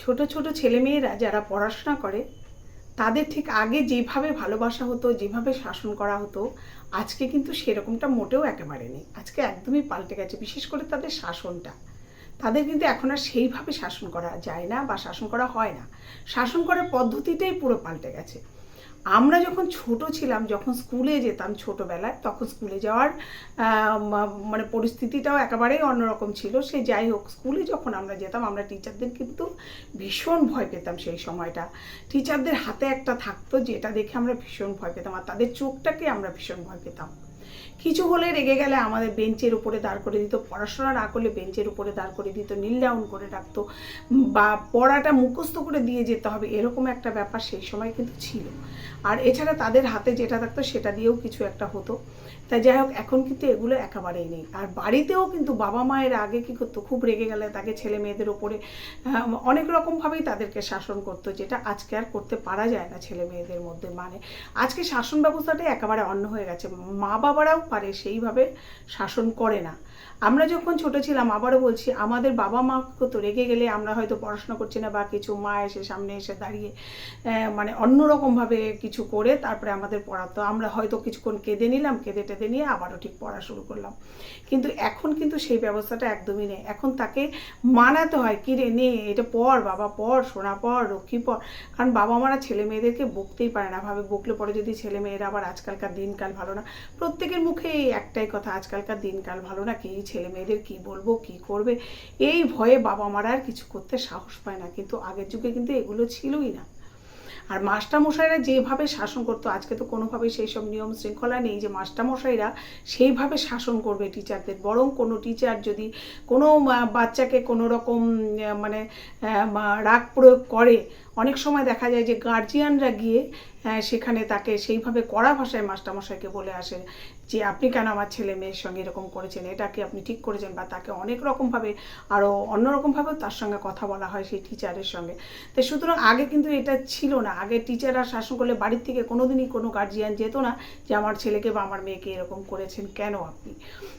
ছোট ছোট ছেলেমেয়েরা যারা পড়াশোনা করে, তাদের ঠিক আগে যেভাবে ভালোবাসা হতো, যেভাবে শাসন করা হতো, আজকে কিন্তু সেরকমটা মোটেও একেবারে নেই। আজকে একদমই পাল্টে গেছে, বিশেষ করে তাদের শাসনটা। তাদের কিন্তু এখন আর সেইভাবে শাসন করা যায় না বা শাসন করা হয় না। শাসন করার পদ্ধতিটাই পুরো পাল্টে গেছে। আমরা যখন ছোট ছিলাম, যখন স্কুলে যেতাম ছোটোবেলায়, তখন স্কুলে যাওয়ার মানে পরিস্থিতিটাও একেবারেই অন্যরকম ছিল। সে যাই হোক, স্কুলে যখন আমরা যেতাম, আমরা টিচারদের কিন্তু ভীষণ ভয় পেতাম সেই সময়টা। টিচারদের হাতে একটা থাকতো যেটা দেখে আমরা ভীষণ ভয় পেতাম, আর তাদের চোখটাকে আমরা ভীষণ ভয় পেতাম। কিছু হলে রেগে গেলে আমাদের বেঞ্চের উপরে দাঁড় করে দিত, পড়াশোনা না করলে বেঞ্চের উপরে দাঁড় করে দিত, নীল ডাউন করে রাখতো, বা পড়াটা মুখস্থ করে দিয়ে যেতে হবে, এরকম একটা ব্যাপার সেই সময় কিন্তু ছিল। আর এছাড়া তাদের হাতে যেটা থাকতো সেটা দিয়েও কিছু একটা হতো। তাই যাই হোক, এখন কিন্তু এগুলো একেবারেই নেই। আর বাড়িতেও কিন্তু বাবা মায়ের আগে কি করতো, খুব রেগে গেলে তাকে ছেলে মেয়েদের ওপরে অনেক রকমভাবেই তাদেরকে শাসন করতো, যেটা আজকে আর করতে পারা যায় না ছেলে মেয়েদের মধ্যে। মানে আজকে শাসন ব্যবস্থাটাই একেবারে অন্য হয়ে গেছে। মা বাবারাও পারে, সেইভাবে শাসন করে না। আমরা যখন ছোট ছিলাম, আবারও বলছি, আমাদের বাবা মা তো রেগে গেলে আমরা হয়তো পড়াশোনা করছি না বা কিছু মা এসে সামনে এসে দাঁড়িয়ে মানে অন্যরকমভাবে কিছু করে তারপরে আমাদের পড়াতো আমরা হয়তো কিছুক্ষণ কেঁদে নিলাম, কেঁদে টেঁদে নিয়ে আবারও ঠিক পড়া শুরু করলাম। কিন্তু এখন কিন্তু সেই ব্যবস্থাটা একদমই নেই। এখন তাকে মানাতে হয়, কি রে, নে, এটা পড়, বাবা পড়, সোনা পড় রক্ষী পড়। কারণ বাবা মারা ছেলে মেয়েদেরকে বকতেই পারে না। ভাবে বকলে পরে যদি ছেলে মেয়েরা আবার আজকালকার দিনকাল ভালো না প্রত্যেকের মুখে একটাই কথা, আজকালকার দিনকাল ভালো না, কি ছেলে মেয়েদের কি বলব, কি করবে? এই ভয়ে বাবা মারা আর কিছু করতে সাহস পায় না, কিন্তু আগের যুগে কিন্তু এগুলো ছিলই না। আর মাস্টারমশাইরা যেভাবে শাসন করতো, আজকে তো কোনোভাবেই সেই সব নিয়ম শৃঙ্খলা নেই যে মাস্টারমশাইরা সেইভাবে শাসন করবে টিচারদের বরং কোনো টিচার যদি কোনো বাচ্চাকে কোনো রকম মানে রাগ প্রয়োগ করে, অনেক সময় দেখা যায় যে গার্জিয়ানরা গিয়ে সেখানে তাকে সেইভাবে কড়া ভাষায় মাস্টারমশাইকে বলে আসে। যে আপনি কেন আমার ছেলে মেয়ের সঙ্গে এরকম করেছেন, এটা কি আপনি ঠিক করেছেন বা তাকে অনেক রকমভাবে আরও অন্যরকমভাবেও তার সঙ্গে কথা বলা হয় সেই টিচারের সঙ্গে। তো সুতরাং আগে কিন্তু এটা ছিল না। আগে টিচাররা শাসন করলে বাড়ির থেকে কোনোদিনই কোনো গার্জিয়ান যেত না যে আমার ছেলেকে বা আমার মেয়েকে এরকম করেছেন কেন আপনি?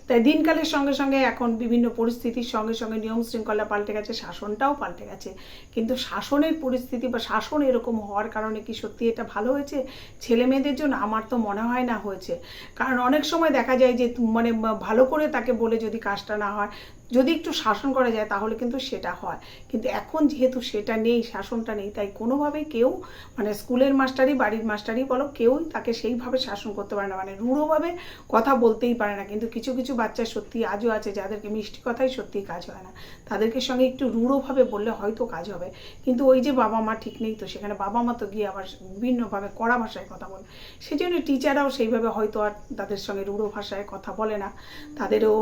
তাই দিনকালের সঙ্গে সঙ্গে এখন বিভিন্ন পরিস্থিতির সঙ্গে সঙ্গে নিয়ম শৃঙ্খলা পাল্টে গেছে, শাসনটাও পাল্টে গেছে। কিন্তু শাসনের পরিস্থিতি বা শাসন এরকম হওয়ার কারণে কি সত্যি এটা ভালো হয়েছে? ছেলে মেয়েদের জন্য আমার তো মনে হয় না হয়েছে। কারণ অনেক সময় দেখা যায় যে মানে ভালো করে তাকে বলে যদি কাজটা না হয় যদি একটু শাসন করা যায়, তাহলে কিন্তু সেটা হয়। কিন্তু এখন যেহেতু সেটা নেই, শাসনটা নেই, তাই কোনোভাবেই কেউ মানে স্কুলের মাস্টারই, বাড়ির মাস্টারই বলো কেউই তাকে সেইভাবে শাসন করতে পারে না। মানে রূঢ়ভাবে কথা বলতেই পারে না। কিন্তু কিছু কিছু বাচ্চা সত্যি আজও আছে, যাদেরকে মিষ্টি কথাই সত্যি কাজ হয় না। তাদেরকে সঙ্গে একটু রূঢ়ভাবে বললে হয়তো কাজ হবে। কিন্তু ওই যে বাবা মা ঠিক নেই তো, সেখানে বাবা মা তো গিয়ে আবার বিভিন্নভাবে কড়া ভাষায় কথা বলে। সেই জন্য টিচাররাও সেইভাবে হয়তো আর তাদের সঙ্গে রূঢ় ভাষায় কথা বলে না। তাদেরও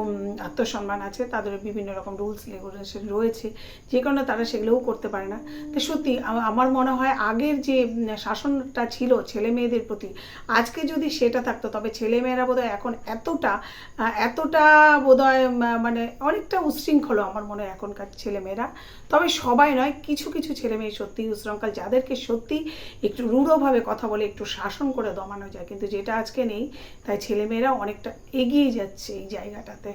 আত্মসম্মান আছে, তাদেরও বিভিন্ন রকম রুলস রেগুলেশন রয়েছে যে কারণে তারা সেগুলোও করতে পারে না। তো সত্যি আমার মনে হয় আগের যে শাসনটা ছিল ছেলে মেয়েদের প্রতি আজকে যদি সেটা থাকতো তবে ছেলে মেয়েরা বোধহয় এখন এতটা এতটা উম, মানে অনেকটা উচ্ছৃঙ্খল আমার মনে হয় এখনকার ছেলে মেয়েরা। তবে সবাই নয় কিছু কিছু ছেলে মেয়ে সত্যি উচ্ছৃঙ্খল যাদেরকে সত্যি একটু রূঢ়ভাবে কথা বলে একটু শাসন করে দমানো যায় কিন্তু যেটা আজকে নেই তাই ছেলেমেয়েরা অনেকটা এগিয়ে যাচ্ছে এই জায়গাটাতে।